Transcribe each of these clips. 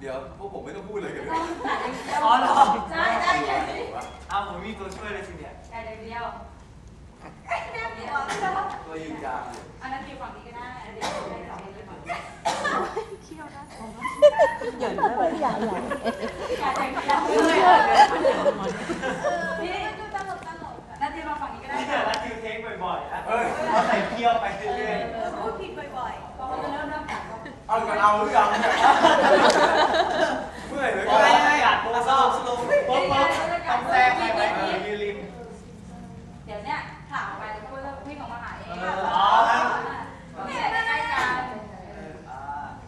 เดี๋ยวพวกผมไม่ต้องพูดเลยกันเลยอ๋อเหรอใช่ใช่ใช่อ้าวผมมีตัวช่วยเลยสิเนี่ยใช่เดียวตัวยืนยาวอยู่อันนั้นทีฝั่งนี้ก็ได้อันนี้ได้สองเลยฝั่งนี้อย่าอย่าอย่าใจเดียวนี่ตลกตลกนั่นทีมาฝั่งนี้ก็ได้นี่เดี๋ยวรัดคิวเทคบ่อยๆนะเอ้ยเอาใส่เคี่ยวไปเรื่อยพูดผิดบ่อยๆพอมันจะเริ่มเริ่มจากเอากันเอาหรือยังเนื่อยเหลยก็ไม่ไม่กัดโป๊ะโซ่สโลว์โป๊ะโป๊ะต้องแซงไปไหมยืนริมเดี๋ยวเนี้ยถามไปแล้วพูดแล้วพี่ของมาหาเองอ๋อครับนี่แหละใกล้กันเอออ่า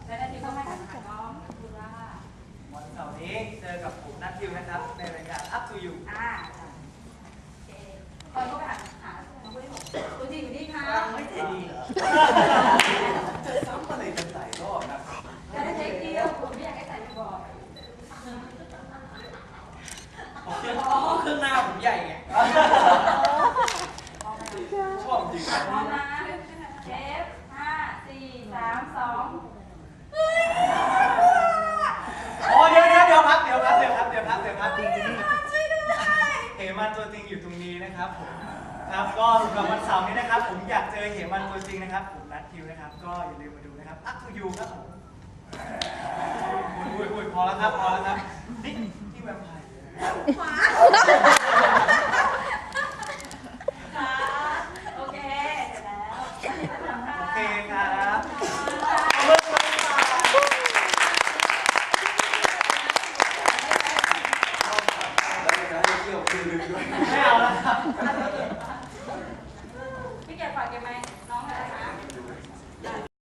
แล้วนาทีต้องให้หันหาน้องคุณว่าวันเสาร์นี้เจอกับผมนัททิวนะครับ ในรายการ Up to You อ่าโอเคตอนก็ไปหาหาน้องผู้ที่หกตัวจริงอยู่นี่ค่ะไม่ใจดีเหรอ จะซ้ำอะไรกันหลายรอบนะ แล้วได้เทคเดียวผมไม่อยากให้ใส่บ่อย อ๋อเครื่องหน้าผมใหญ่ไงชอบจริงพร้อมนะเชฟห้าสี่สามสองอ๋อเดี๋ยวเดี๋ยวเดี๋ยวพักเดี๋ยวพักเดี๋ยวพักเดี๋ยวพักเดี๋ยวพักเหมันตัวจริงอยู่ตรงนี้นะครับผมครับก็สำหรับวันเสาร์นี้นะครับ ผมอยากเจอเหมันตัวจริงนะครับผมนัดคิวนะครับ ก็อย่าลืมมาดูนะครับ Up to You ครับผมอุ้ยอุ้ยอุ้ยพอแล้วครับ ขวาค่ะโอเคเสร็จแล้วโอเคครับไม่เอาแล้วครับพี่เกียรติฝากเกมไหมน้องอะไรคะ